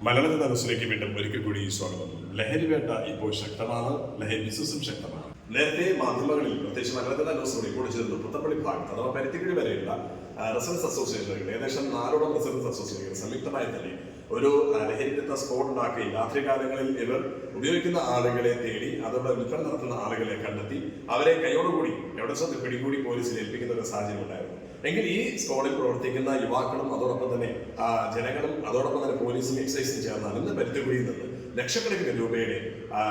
മലയാള തലസിലേക്ക് വീണ്ടും ഒരിക്കൽ കൂടി സ്വാഗതം ലഹരി വേട്ട ഇപ്പോൾ ശക്തമാണ് ലഹരി ബിസിനസ്സും ശക്തമാണ്. നേരത്തെ മാധ്യമങ്ങളിൽ പ്രത്യേകിച്ച് മലയാള ദിവസം റിപ്പോർട്ട് ചേർന്ന് പുത്തപ്പള്ളി ഭാഗത്ത് അഥവാ പരുത്തിക്കുടി വരെയുള്ള റെസിഡൻസ് അസോസിയേഷനുകൾ ഏകദേശം നാലോളം റെസിഡൻസ് അസോസിയേഷനുകൾ സംയുക്തമായി തന്നെ ഒരു ആ, ലഹരി വിരുദ്ധ സ്ക്വാഡ് ഉണ്ടാക്കി രാത്രികാലങ്ങളിൽ ഇവർ ഉപയോഗിക്കുന്ന ആളുകളെ തേടി അതോടെ വിൽപ്പന നടത്തുന്ന ആളുകളെ കണ്ടെത്തി അവരെ കൈയോടുകൂടി എവിടെ ചെന്ന് പിടികൂടി പോലീസിൽ ഏൽപ്പിക്കുന്ന ഒരു സാഹചര്യം ഉണ്ടായിരുന്നു. എങ്കിൽ ഈ സ്കോളിൽ പ്രവർത്തിക്കുന്ന യുവാക്കളും അതോടൊപ്പം തന്നെ ജനങ്ങളും അതോടൊപ്പം തന്നെ പോലീസും എക്സൈസും ചേർന്നാണ് ഇന്ന് പരുത്തുകുഴിയിൽ നിന്ന് ലക്ഷക്കണക്കിന് രൂപയുടെ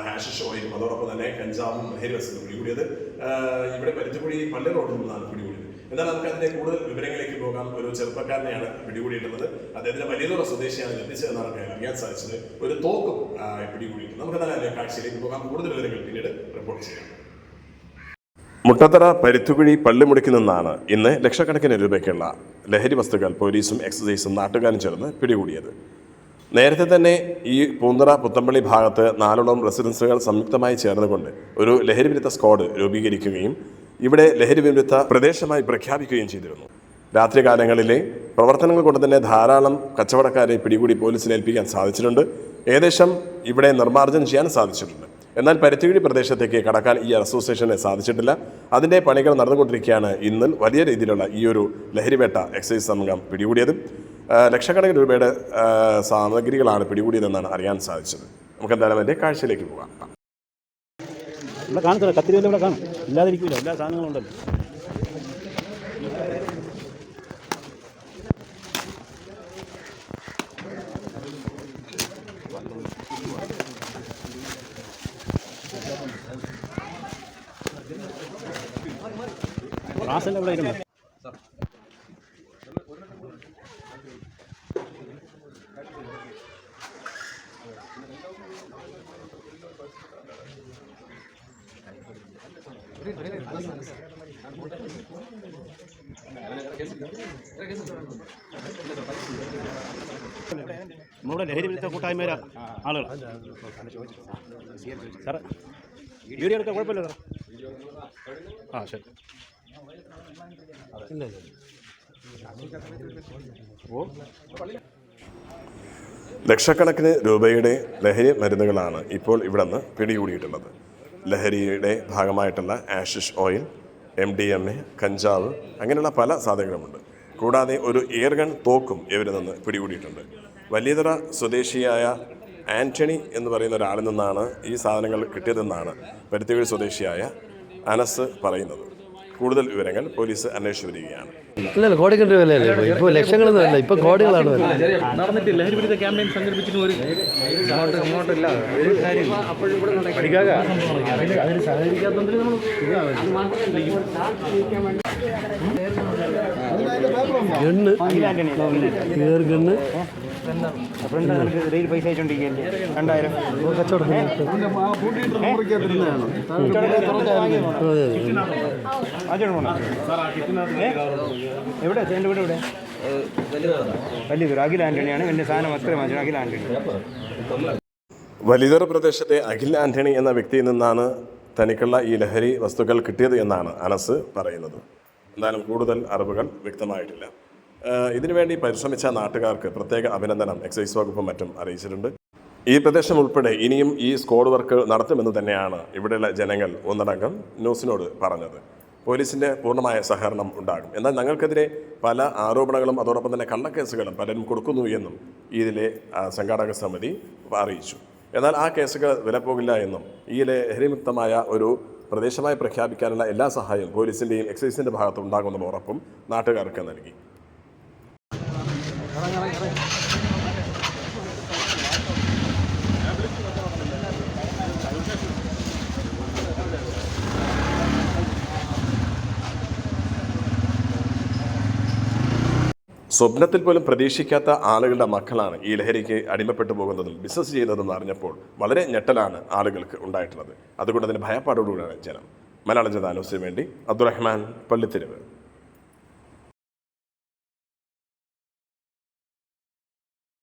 ഹാഷിഷ് ഓയിലും അതോടൊപ്പം തന്നെ കഞ്ചാവും വസ്തുക്കളും പിടികൂടിയത് ഇവിടെ പരുത്തുകുഴി പള്ളി റോഡിൽ നിന്നാണ് പിടികൂടിയത്. എന്നാൽ നമുക്ക് അതിന്റെ കൂടുതൽ വിവരങ്ങളിലേക്ക് പോകാം. ഒരു ചെറുപ്പക്കാരനെയാണ് പിടികൂടിയിട്ടുള്ളത്. അദ്ദേഹത്തിന്റെ വലിയതോറ സ്വദേശിയാണ് എത്തിച്ചതെന്നാണ് ഞാൻ അറിയാൻ സാധിച്ചത്. ഒരു തോക്കും പിടികൂടിയിട്ടുണ്ട്. നമുക്ക് തന്നെ കാഴ്ചയിലേക്ക് പോകാം. കൂടുതൽ വിവരങ്ങൾ പിന്നീട് റിപ്പോർട്ട് ചെയ്യാം. മുട്ടത്തറ പരുത്തുകുഴി പള്ളിമുടിക്ക് നിന്നാണ് ഇന്ന് ലക്ഷക്കണക്കിന് രൂപയ്ക്കുള്ള ലഹരി വസ്തുക്കൾ പോലീസും എക്സസൈസും നാട്ടുകാരും ചേർന്ന് പിടികൂടിയത്. നേരത്തെ തന്നെ ഈ പൂന്തറ പുത്തമ്പള്ളി ഭാഗത്ത് നാലോളം റെസിഡൻസുകൾ സംയുക്തമായി ചേർന്നുകൊണ്ട് ഒരു ലഹരി വിരുദ്ധ സ്ക്വാഡ് രൂപീകരിക്കുകയും ഇവിടെ ലഹരി വിരുദ്ധ പ്രദേശമായി പ്രഖ്യാപിക്കുകയും ചെയ്തിരുന്നു. രാത്രികാലങ്ങളിലെ പ്രവർത്തനങ്ങൾ കൊണ്ട് തന്നെ ധാരാളം കച്ചവടക്കാരെ പിടികൂടി പോലീസിനേൽപ്പിക്കാൻ സാധിച്ചിട്ടുണ്ട്. ഏകദേശം ഇവിടെ നിർമ്മാർജനം ചെയ്യാൻ സാധിച്ചിട്ടുണ്ട്. എന്നാൽ പരുത്തിക്കുഴി പ്രദേശത്തേക്ക് കടക്കാൻ ഈ അസോസിയേഷന് സാധിച്ചിട്ടില്ല. അതിന്റെ പണികൾ നടന്നുകൊണ്ടിരിക്കുകയാണ് ഇന്ന് വലിയ രീതിയിലുള്ള ഈ ഒരു ലഹരിവേട്ട എക്സൈസ് സംഘം പിടികൂടിയത്. ലക്ഷക്കണക്കിന് രൂപയുടെ സാമഗ്രികളാണ് പിടികൂടിയതെന്നാണ് അറിയാൻ സാധിച്ചത്. നമുക്ക് എന്തായാലും അതിന്റെ കാഴ്ചയിലേക്ക് പോകാം. ഇവിടെ കാണത്തില്ല കാണും. ഇല്ലാതിരിക്കില്ല എല്ലാ സാധനങ്ങളും ഉണ്ടല്ലോ. റാസല്ല ഇവിടെ ഇരുന്നു നമ്മുടെ ലഹരി വിരുദ്ധ കൂട്ടായ്മയിലെ ആളുകൾ സാറേ. വീഡിയോ എടുക്കാൻ കുഴപ്പമില്ല സാർ ആ ശരി. ഇല്ല ലക്ഷക്കണക്കിന് രൂപയുടെ ലഹരി മരുന്നുകളാണ് ഇപ്പോൾ ഇവിടെ നിന്ന് പിടികൂടിയിട്ടുള്ളത്. ലഹരിയുടെ ഭാഗമായിട്ടുള്ള hashish oil M D M A കഞ്ചാവ് അങ്ങനെയുള്ള പല സാധനങ്ങളുമുണ്ട്. കൂടാതെ ഒരു എയർഗൺ തോക്കും ഇവരിൽ നിന്ന് പിടികൂടിയിട്ടുണ്ട്. വലിയതറ സ്വദേശിയായ ആന്റണി എന്ന് പറയുന്ന ഒരാളിൽ നിന്നാണ് ഈ സാധനങ്ങൾ കിട്ടിയതെന്നാണ് പരുത്തിക്കുഴി സ്വദേശിയായ അനസ് പറയുന്നത്. കൂടുതൽ വിവരങ്ങൾ പോലീസ് അന്വേഷിച്ചു വരികയാണ്. ഇല്ല കോടിക്കണക്കിന് വിലയല്ലേ ഇപ്പോൾ ലക്ഷങ്ങളൊന്നും അല്ല ഇപ്പോൾ കോടികളാണ് നടന്നിട്ടില്ല. നടന്നിട്ട് ലഹരി വിരുദ്ധ ക്യാമ്പയിൻ സംഘടിപ്പിച്ചിട്ട് ഒരു ഗണ്ണ് ഗണ്ണ് ഫ്രണ്ട് പൈസ എവിടെ എന്റെ വീട് എവിടെ വലിയതൊരു അഖിൽ ആന്റണിയാണ് എന്റെ സാധനം അത്രയും അഖിൽ ആന്റണി വലിയതറ പ്രദേശത്തെ അഖിൽ ആന്റണി എന്ന വ്യക്തിയിൽ നിന്നാണ് തനിക്കുള്ള ഈ ലഹരി വസ്തുക്കൾ കിട്ടിയത് എന്നാണ് അനസ് പറയുന്നത്. എന്തായാലും കൂടുതൽ അറിവുകൾ വ്യക്തമായിട്ടില്ല. ഇതിനുവേണ്ടി പരിശ്രമിച്ച നാട്ടുകാർക്ക് പ്രത്യേക അഭിനന്ദനം എക്സൈസ് വകുപ്പും മറ്റും അറിയിച്ചിട്ടുണ്ട്. ഈ പ്രദേശം ഉൾപ്പെടെ ഇനിയും ഈ സ്ക്വാഡ് വർക്ക് നടത്തുമെന്ന് തന്നെയാണ് ഇവിടെയുള്ള ജനങ്ങൾ ഒന്നടങ്കം ന്യൂസിനോട് പറഞ്ഞത്. പോലീസിന്റെ പൂർണമായ സഹകരണം ഉണ്ടാകും. എന്നാൽ ഞങ്ങൾക്കെതിരെ പല ആരോപണങ്ങളും അതോടൊപ്പം തന്നെ കള്ളക്കേസുകളും പലരും കൊടുക്കുന്നു എന്നും ഇതിലെ സംഘാടക സമിതി അറിയിച്ചു. എന്നാൽ ആ കേസുകൾ വിലപ്പോകില്ല എന്നും ഈയിലെ ലഹരിമുക്തമായ ഒരു പ്രദേശമായി പ്രഖ്യാപിക്കാനുള്ള എല്ലാ സഹായവും പോലീസിന്റെയും എക്സൈസിന്റെ ഭാഗത്തും ഉണ്ടാകുമെന്നുള്ള ഉറപ്പും നാട്ടുകാർക്ക് നൽകി. സ്വപ്നത്തിൽ പോലും പ്രതീക്ഷിക്കാത്ത ആളുകളുടെ മക്കളാണ് ഈ ലഹരിക്ക് അടിമപ്പെട്ടു പോകുന്നതും ബിസിനസ് ചെയ്യുന്നതെന്ന് അറിഞ്ഞപ്പോൾ വളരെ ഞെട്ടലാണ് ആളുകൾക്ക് ഉണ്ടായിട്ടുള്ളത്. അതുകൊണ്ട് അതിന് ഭയപ്പാടോടുകൂടിയാണ് ജനം. മലയാള ജനതാ ന്യൂസിന് വേണ്ടി അബ്ദുറഹ്മാൻ പള്ളിത്തെരുവ്.